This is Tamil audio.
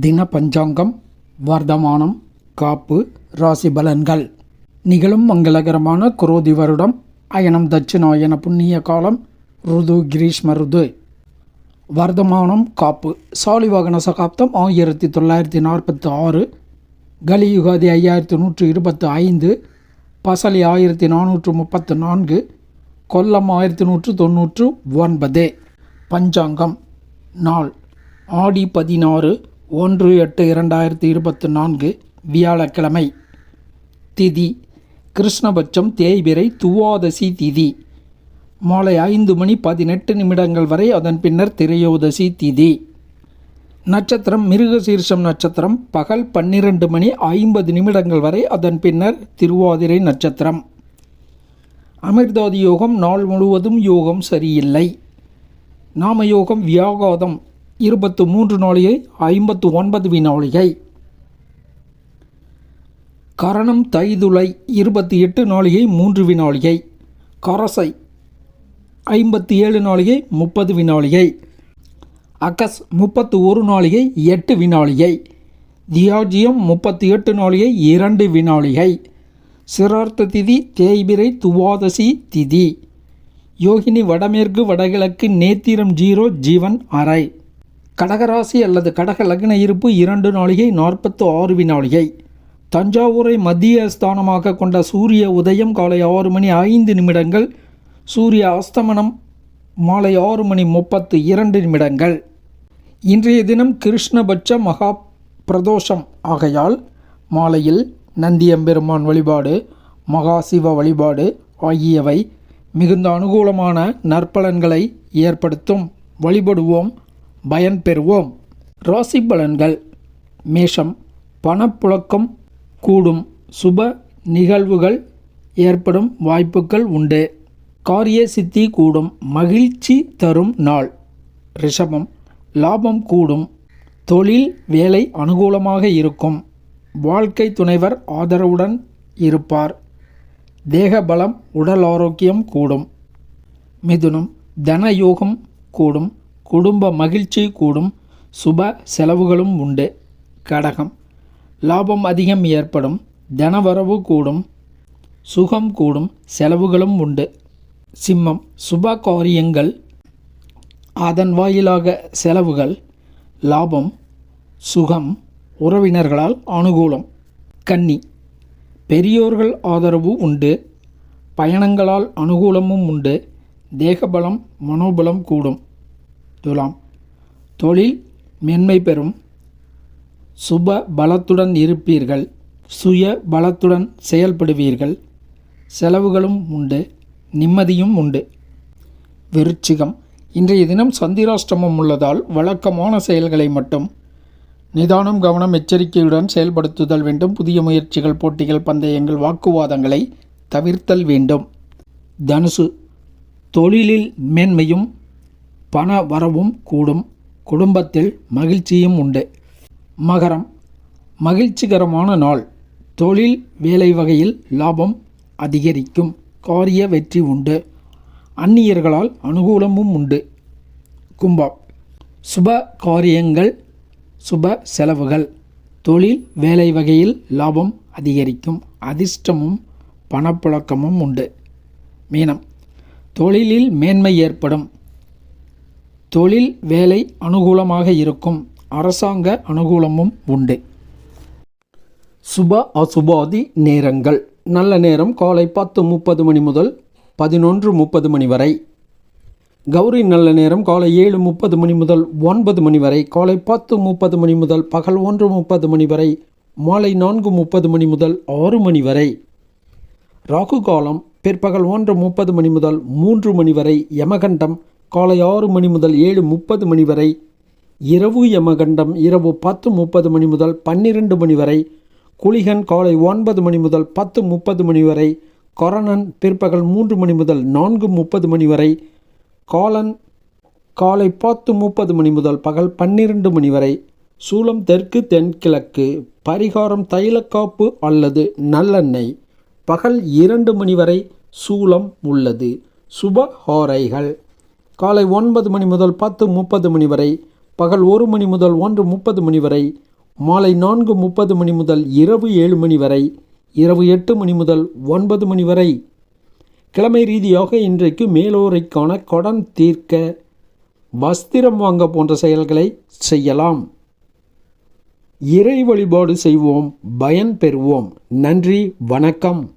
தின பஞ்சாங்கம் வர்த்தமானம் காப்பு ராசி பலன்கள் நிகழும் மங்களகரமான குரோதி வருடம் அயனம் தட்சிணாயன புண்ணிய காலம் ருது கிரீஷ்ம ருது. வர்த்தமானம் காப்பு. சாலிவாகன சகாப்தம் ஆயிரத்தி தொள்ளாயிரத்தி நாற்பத்தி ஆறு கலியுகாதி ஐயாயிரத்தி நூற்று இருபத்து ஐந்து. பசலி ஆயிரத்தி நானூற்று முப்பத்து நான்கு. கொல்லம் ஆயிரத்தி நூற்று தொண்ணூற்று ஒன்பது. பஞ்சாங்கம். நாள். ஆடி பதினாறு. ஒன்று எட்டு இரண்டாயிரத்தி இருபத்து நான்கு வியாழக்கிழமை. திதி. கிருஷ்ணபட்சம் தேய்பிரை துவாதசி திதி. மாலை ஐந்து மணி பதினெட்டு நிமிடங்கள் வரை அதன் பின்னர் திரையோதசி திதி. நட்சத்திரம் மிருகசீர்ஷம் நட்சத்திரம். பகல் பன்னிரண்டு மணி ஐம்பது நிமிடங்கள் வரை அதன் பின்னர் திருவாதிரை நட்சத்திரம். அமிர்தாதி யோகம் நாள் முழுவதும் யோகம் சரியில்லை. நாம யோகம் வியாகாதம். இருபத்து மூன்று நாளிகை ஐம்பத்து ஒன்பது வினாளிகை கரணம் தைதுளை இருபத்தி எட்டு நாளிகை மூன்று வினாளிகை கரசை ஐம்பத்தி ஏழு நாளிகை முப்பது வினாளிகை அகஸ் முப்பத்து ஒரு நாளிகை எட்டு வினாளிகை தியாஜியம் முப்பத்தி எட்டு நாளிகை இரண்டு வினாளிகை சிரார்த்த திதி தேய்பிரை துவாதசி திதி. யோகினி வடமேற்கு வடகிழக்கு நேத்திரம் ஜீரோ ஜீவன் அறை. கடகராசி அல்லது கடக லக்ன இருப்பு இரண்டு நாளிகை நாற்பத்து ஆறு வினாளிகை தஞ்சாவூரை மத்திய ஸ்தானமாக கொண்ட சூரிய உதயம் காலை ஆறு மணி ஐந்து நிமிடங்கள் சூரிய அஸ்தமனம் மாலை ஆறு மணி முப்பத்து இரண்டு நிமிடங்கள். இன்றைய தினம் கிருஷ்ணபட்ச மகா பிரதோஷம் ஆகையால் மாலையில் நந்தியம்பெருமான் வழிபாடு மகா சிவ வழிபாடு ஆகியவை மிகுந்த அனுகூலமான நற்பலன்களை ஏற்படுத்தும். வழிபடுவோம். பயன்பெறுவோம். ராசி பலன்கள் மேஷம் பணப்புழக்கம் கூடும். சுப நிகழ்வுகள் ஏற்படும் வாய்ப்புகள் உண்டு. காரிய சித்தி கூடும் மகிழ்ச்சி தரும் நாள். ரிஷபம் லாபம் கூடும். தொழில் வேலை அனுகூலமாக இருக்கும். வாழ்க்கை துணைவர் ஆதரவுடன் இருப்பார். தேகபலம் உடல் ஆரோக்கியம் கூடும். மிதுனம் தன யோகம் கூடும். குடும்ப மகிழ்ச்சி கூடும் சுப செலவுகளும் உண்டு. கடகம். லாபம் அதிகம் ஏற்படும் தனவரவு கூடும் சுகம் கூடும் செலவுகளும் உண்டு. சிம்மம். சுப காரியங்கள் அதன் வாயிலாக செலவுகள் லாபம் சுகம் உறவினர்களால் அனுகூலம். கன்னி. பெரியோர்கள் ஆதரவு உண்டு பயணங்களால் அனுகூலமும் உண்டு தேகபலம் மனோபலம் கூடும். துலாம் தொழில் மென்மை பெறும். சுப பலத்துடன் இருப்பீர்கள். சுய பலத்துடன் செயல்படுவீர்கள். செலவுகளும் உண்டு. நிம்மதியும் உண்டு. விருச்சிகம். இன்றைய தினம் சந்திராஷ்டமம் உள்ளதால் வழக்கமான செயல்களை மட்டும் நிதானம் கவனம் எச்சரிக்கையுடன் செயல்படுத்துதல் வேண்டும். புதிய முயற்சிகள் போட்டிகள் பந்தயங்கள் வாக்குவாதங்களை தவிர்த்தல் வேண்டும். தனுசு. தொழிலில் மேன்மையும் பண வரவும் கூடும் குடும்பத்தில் மகிழ்ச்சியும் உண்டு. மகரம் மகிழ்ச்சிகரமான நாள். தொழில் வேலை வகையில் லாபம் அதிகரிக்கும் காரிய வெற்றி உண்டு. அந்நியர்களால் அனுகூலமும் உண்டு. கும்பம் சுப காரியங்கள் சுப செலவுகள். தொழில் வேலை வகையில் லாபம் அதிகரிக்கும் அதிர்ஷ்டமும் பணப்புழக்கமும் உண்டு. மீனம் தொழிலில் மேன்மை ஏற்படும். தொழில் வேலை அனுகூலமாக இருக்கும். அரசாங்க அனுகூலமும் உண்டு. சுப அசுபாதி நேரங்கள். நல்ல நேரம் காலை பத்து முப்பது மணி முதல் பதினொன்று முப்பது மணி வரை. கௌரி நல்ல நேரம் காலை ஏழு முப்பது மணி முதல் ஒன்பது மணி வரை. காலை பத்து முப்பது மணி முதல் பகல் ஒன்று முப்பது மணி வரை. மாலை நான்கு முப்பது மணி முதல் ஆறு மணி வரை. ராகு காலம் பிற்பகல் ஒன்று முப்பது மணி முதல் மூன்று மணி வரை. யமகண்டம் காலை ஆறு மணி முதல் ஏழு முப்பது மணி வரை இரவு யமகண்டம் இரவு பத்து முப்பது மணி முதல் பன்னிரண்டு மணி வரை குளிகன் காலை ஒன்பது மணி முதல் பத்து முப்பது மணி வரை கொரணன் பிற்பகல் மூன்று மணி முதல் நான்கு முப்பது மணி வரை காலன் காலை பத்து முப்பது மணி முதல் பகல் பன்னிரண்டு மணி வரை சூலம் தெற்கு தென்கிழக்கு பரிகாரம் தைலக்காப்பு அல்லது நல்லெண்ணெய். பகல் இரண்டு மணி வரை சூலம் உள்ளது. சுப ஹோரைகள். காலை ஒன்பது மணி முதல் பத்து முப்பது மணி வரை பகல் ஒரு மணி முதல் ஒன்று முப்பது மணி வரை மாலை நான்கு முப்பது மணி முதல் இரவு ஏழு மணி வரை இரவு எட்டு மணி முதல் ஒன்பது மணி வரை. கிழமை ரீதியாக இன்றைக்கு மேலோரைக்கான கடன் தீர்க்க வஸ்திரம் வாங்க போன்ற செயல்களை செய்யலாம். இறை வழிபாடு செய்வோம் பயன் பெறுவோம். நன்றி வணக்கம்.